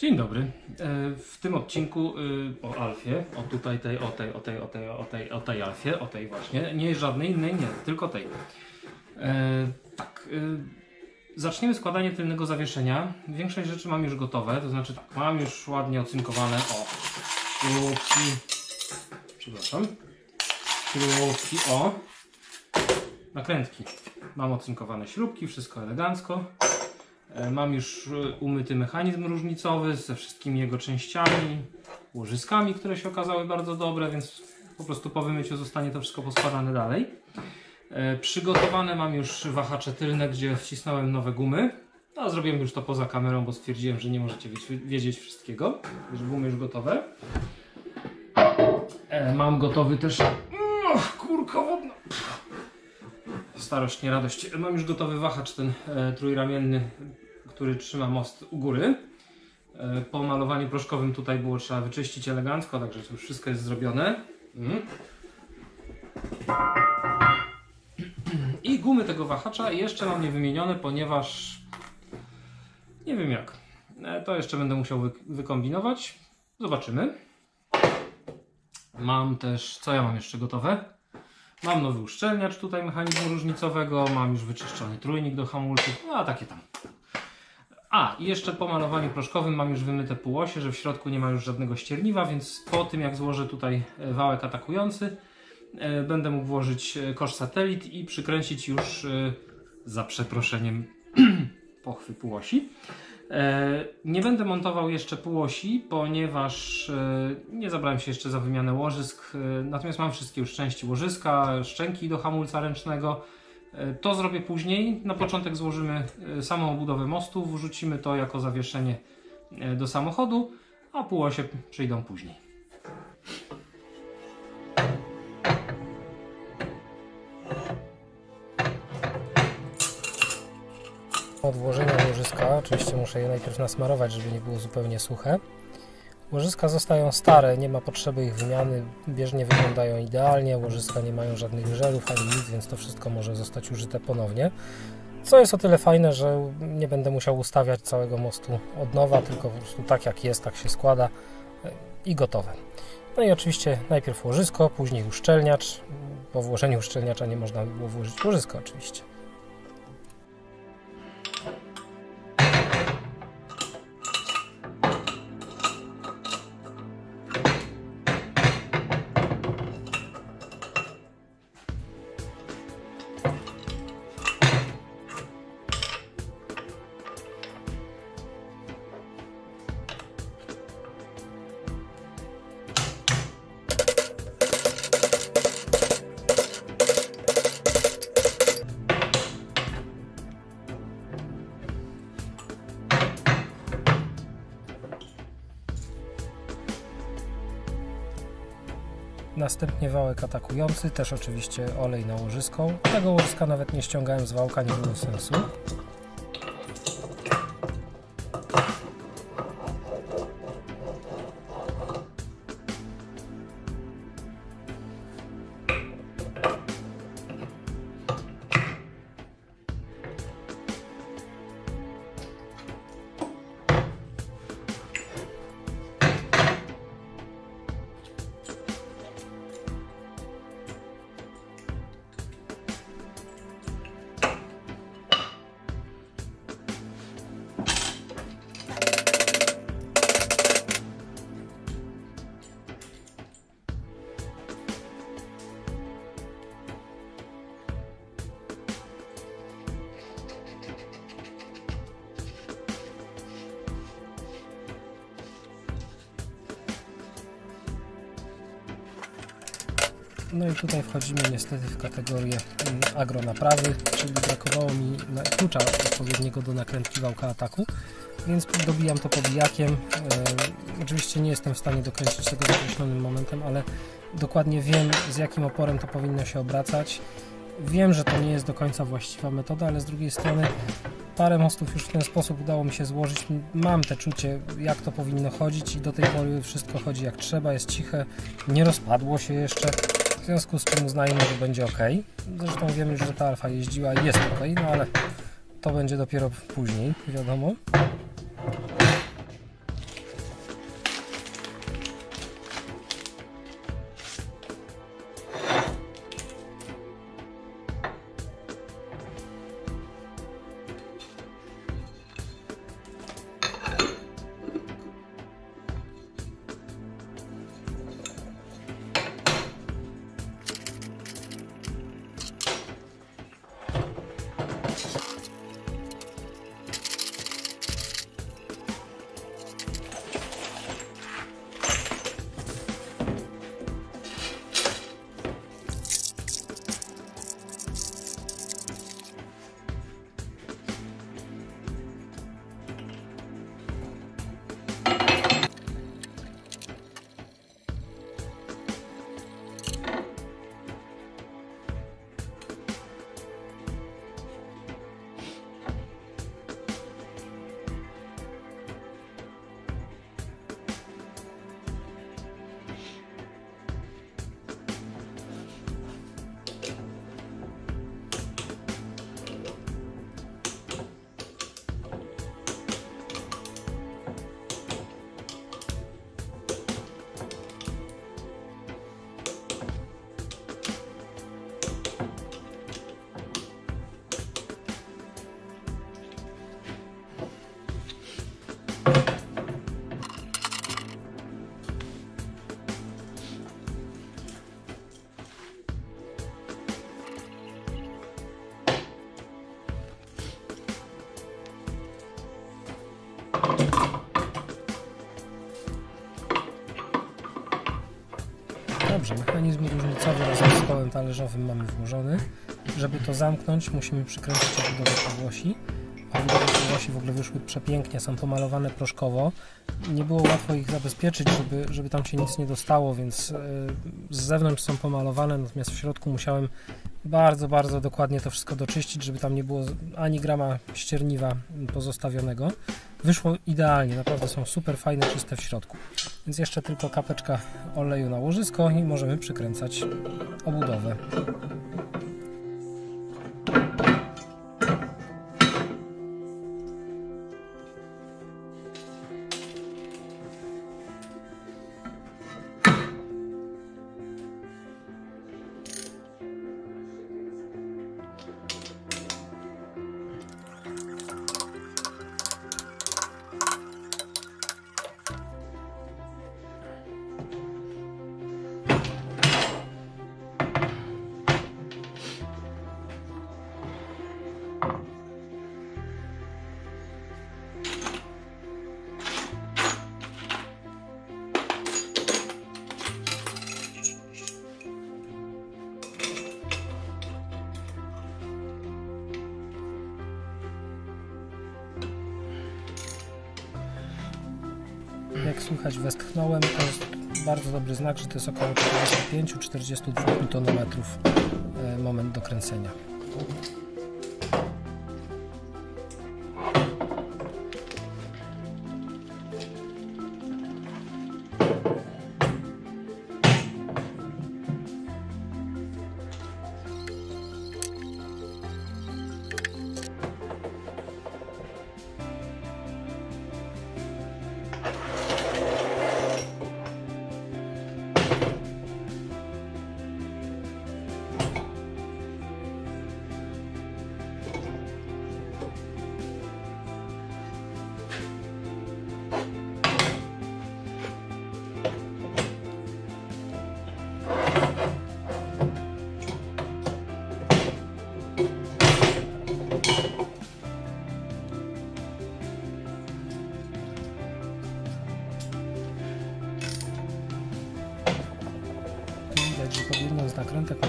Dzień dobry. E, W tym odcinku y, o Alfie, o tutaj tej, o tej, o tej, o tej, o tej, o tej Alfie, o tej właśnie, nie żadnej innej, nie, tylko tej. E, tak, y, zaczniemy składanie tylnego zawieszenia. Większość rzeczy mam już gotowe, to znaczy tak, mam już ładnie ocynkowane, o, śrubki, przepraszam, śrubki, o, nakrętki. Mam ocynkowane śrubki, wszystko elegancko. E, Mam już e, umyty mechanizm różnicowy ze wszystkimi jego częściami, łożyskami, które się okazały bardzo dobre, więc po prostu po wymyciu zostanie to wszystko poskładane dalej. E, Przygotowane mam już wahacze tylne, gdzie wcisnąłem nowe gumy. A zrobiłem już to poza kamerą, bo stwierdziłem, że nie możecie wiedzieć- wszystkiego. Już gumy już gotowe. Mam gotowy też. Uch, kurka wodna. Starość, nie radość. Mam już gotowy wahacz ten e, trójramienny, który trzyma most u góry. E, po malowaniu proszkowym tutaj było trzeba wyczyścić elegancko, także to już wszystko jest zrobione. Mm. I gumy tego wahacza jeszcze mam nie wymienione, ponieważ nie wiem jak. E, to jeszcze będę musiał wy wykombinować. Zobaczymy. Mam też, co ja mam jeszcze gotowe? Mam nowy uszczelniacz tutaj mechanizmu różnicowego, mam już wyczyszczony trójnik do hamulców, no a takie tam. A, i jeszcze po malowaniu proszkowym mam już wymyte półosie, że w środku nie ma już żadnego ścierniwa, więc po tym jak złożę tutaj e, wałek atakujący, e, będę mógł włożyć e, kosz satelit i przykręcić już za przeproszeniem pochwy półosi. Nie będę montował jeszcze półosi, ponieważ nie zabrałem się jeszcze za wymianę łożysk. Natomiast mam wszystkie już części łożyska, szczęki do hamulca ręcznego. E, To zrobię później. Na początek złożymy e, samą obudowę mostu, wrzucimy to jako zawieszenie e, do samochodu, a półosie przyjdą później. Od włożenia łożyska, oczywiście muszę je najpierw nasmarować, żeby nie było zupełnie suche. Łożyska zostają stare, nie ma potrzeby ich wymiany, bieżnie wyglądają idealnie, łożyska nie mają żadnych żelów ani nic, więc to wszystko może zostać użyte ponownie. Co jest o tyle fajne, że nie będę musiał ustawiać całego mostu od nowa, tylko po prostu tak jak jest, tak się składa e, i gotowe. No i oczywiście najpierw łożysko, później uszczelniacz. Po włożeniu uszczelniacza nie można było włożyć łożyska oczywiście. Następnie wałek atakujący, też oczywiście olej na łożysko. Tego łożyska nawet nie ściągałem z wałka, nie było sensu. No i tutaj wchodzimy niestety w kategorię mm, agronaprawy, czyli brakowało mi klucza odpowiedniego do nakrętki wałka ataku, więc dobijam to pobijakiem. E, oczywiście nie jestem w stanie dokręcić tego z określonym momentem, ale dokładnie wiem z jakim oporem to powinno się obracać. Wiem, że to nie jest do końca właściwa metoda, ale z drugiej strony parę mostów już w ten sposób udało mi się złożyć. Mam te czucie, jak to powinno chodzić i do tej pory wszystko chodzi jak trzeba, jest ciche, nie rozpadło się jeszcze. W związku z czym uznajmy, że będzie ok. Zresztą wiemy już, że ta alfa jeździła i jest ok, no ale to będzie dopiero później, wiadomo. Kołem talerzowym mamy włożony. Żeby to zamknąć, musimy przykręcić obudowę półosi. Obudowy półosi w ogóle wyszły przepięknie, są pomalowane proszkowo. Nie było łatwo ich zabezpieczyć, żeby, żeby tam się nic nie dostało, więc e, z zewnątrz są pomalowane, natomiast w środku musiałem bardzo, bardzo dokładnie to wszystko doczyścić, żeby tam nie było ani grama ścierniwa pozostawionego. Wyszło idealnie, naprawdę są super fajne, czyste w środku. Więc jeszcze tylko kapeczka oleju na łożysko i możemy przykręcać obudowę. Słychać westchnąłem, to jest bardzo dobry znak, że to jest około 45-42 Nm e, moment dokręcenia.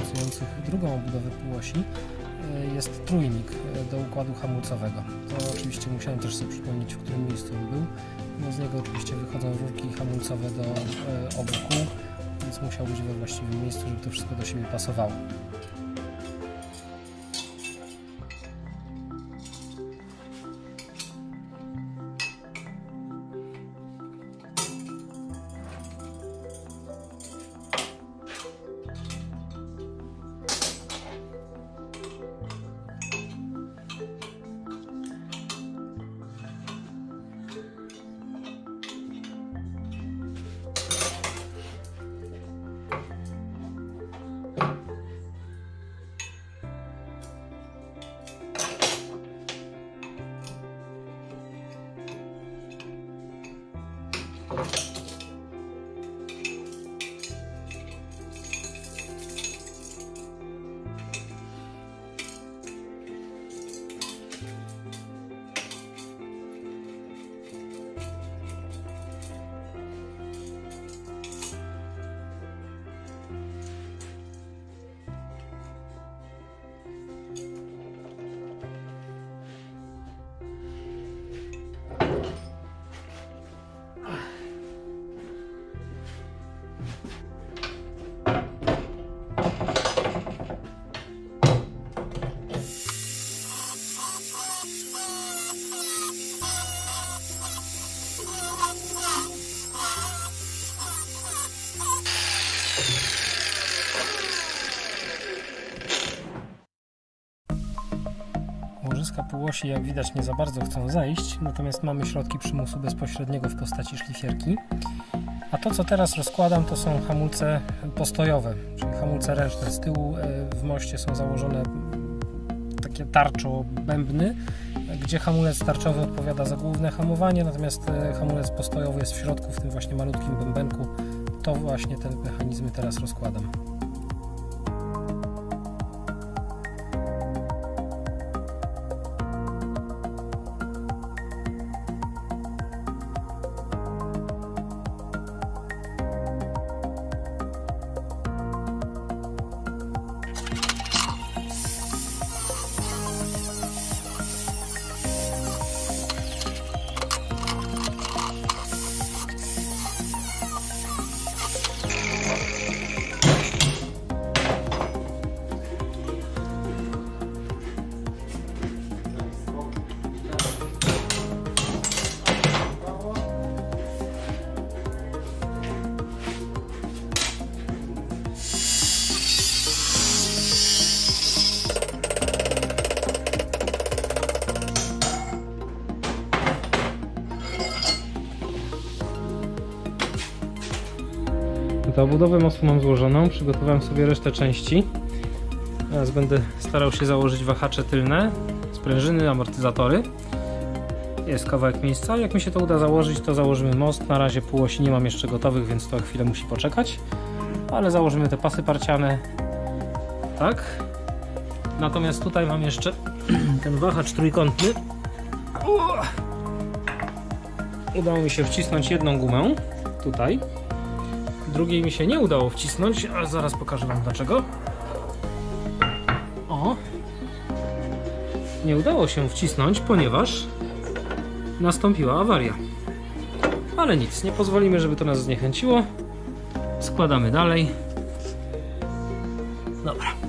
Mocujących drugą obudowę półosi e, jest trójnik e, do układu hamulcowego. To oczywiście musiałem też sobie przypomnieć, w którym miejscu on był. No z niego oczywiście wychodzą rurki hamulcowe do e, obu kół, więc musiał być we właściwym miejscu, żeby to wszystko do siebie pasowało. Półosi, jak widać, nie za bardzo chcą zejść, natomiast mamy środki przymusu bezpośredniego w postaci szlifierki. A to, co teraz rozkładam, to są hamulce postojowe, czyli hamulce ręczne. Z tyłu e, w moście są założone takie tarczo bębny, gdzie hamulec tarczowy odpowiada za główne hamowanie, natomiast e, hamulec postojowy jest w środku, w tym właśnie malutkim bębenku. To właśnie te mechanizmy teraz rozkładam. Tutaj obudowę mostu mam złożoną, przygotowałem sobie resztę części. Teraz będę starał się założyć wahacze tylne, sprężyny, amortyzatory. Jest kawałek miejsca. Jak mi się to uda założyć, to założymy most. Na razie półosi nie mam jeszcze gotowych, więc to chwilę musi poczekać. Ale założymy te pasy parciane. Tak. Natomiast tutaj mam jeszcze ten wahacz trójkątny. Udało mi się wcisnąć jedną gumę. Tutaj. Drugiej mi się nie udało wcisnąć, ale zaraz pokażę Wam dlaczego. O! Nie udało się wcisnąć, ponieważ nastąpiła awaria. Ale nic, nie pozwolimy, żeby to nas zniechęciło. Składamy dalej. Dobra.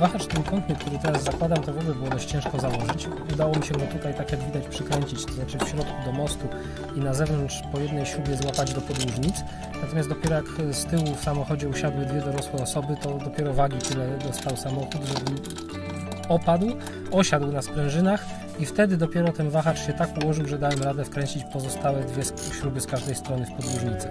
Wahacz trójkątny, który teraz zakładam, to w ogóle było dość ciężko założyć. Udało mi się go tutaj, tak jak widać, przykręcić, to znaczy w środku do mostu i na zewnątrz po jednej śrubie złapać do podłużnic. Natomiast dopiero jak z tyłu w samochodzie usiadły dwie dorosłe osoby, to dopiero wagi tyle dostał samochód, żeby opadł, osiadł na sprężynach i wtedy dopiero ten wahacz się tak ułożył, że dałem radę wkręcić pozostałe dwie śruby z każdej strony w podłużnicę.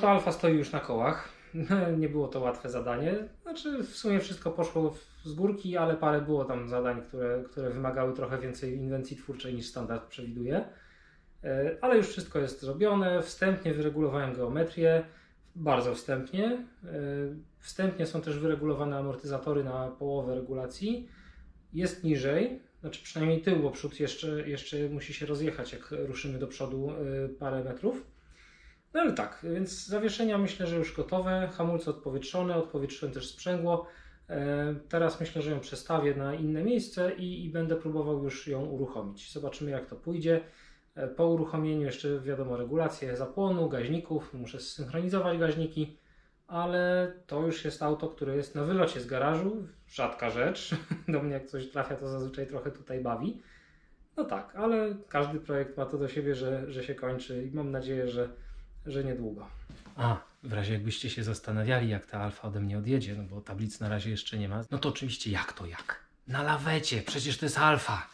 To Alfa stoi już na kołach. Nie było to łatwe zadanie. Znaczy, w sumie wszystko poszło z górki, ale parę było tam zadań, które, które wymagały trochę więcej inwencji twórczej niż standard przewiduje. E, Ale już wszystko jest zrobione. Wstępnie wyregulowałem geometrię, bardzo wstępnie. E, Wstępnie są też wyregulowane amortyzatory na połowę regulacji. Jest niżej, znaczy przynajmniej tył, bo przód jeszcze, jeszcze musi się rozjechać, jak ruszymy do przodu e, parę metrów. No ale tak, więc zawieszenia myślę, że już gotowe, hamulce odpowietrzone, odpowietrzyłem też sprzęgło. E, Teraz myślę, że ją przestawię na inne miejsce i, i będę próbował już ją uruchomić. Zobaczymy jak to pójdzie. E, Po uruchomieniu jeszcze wiadomo regulacje zapłonu, gaźników, muszę zsynchronizować gaźniki, ale to już jest auto, które jest na wylocie z garażu, rzadka rzecz. Do mnie jak coś trafia, to zazwyczaj trochę tutaj bawi. No tak, ale każdy projekt ma to do siebie, że, że się kończy i mam nadzieję, że, że niedługo. A, w razie jakbyście się zastanawiali, jak ta alfa ode mnie odjedzie, no bo tablic na razie jeszcze nie ma, no to oczywiście jak to jak? Na lawecie, przecież to jest alfa.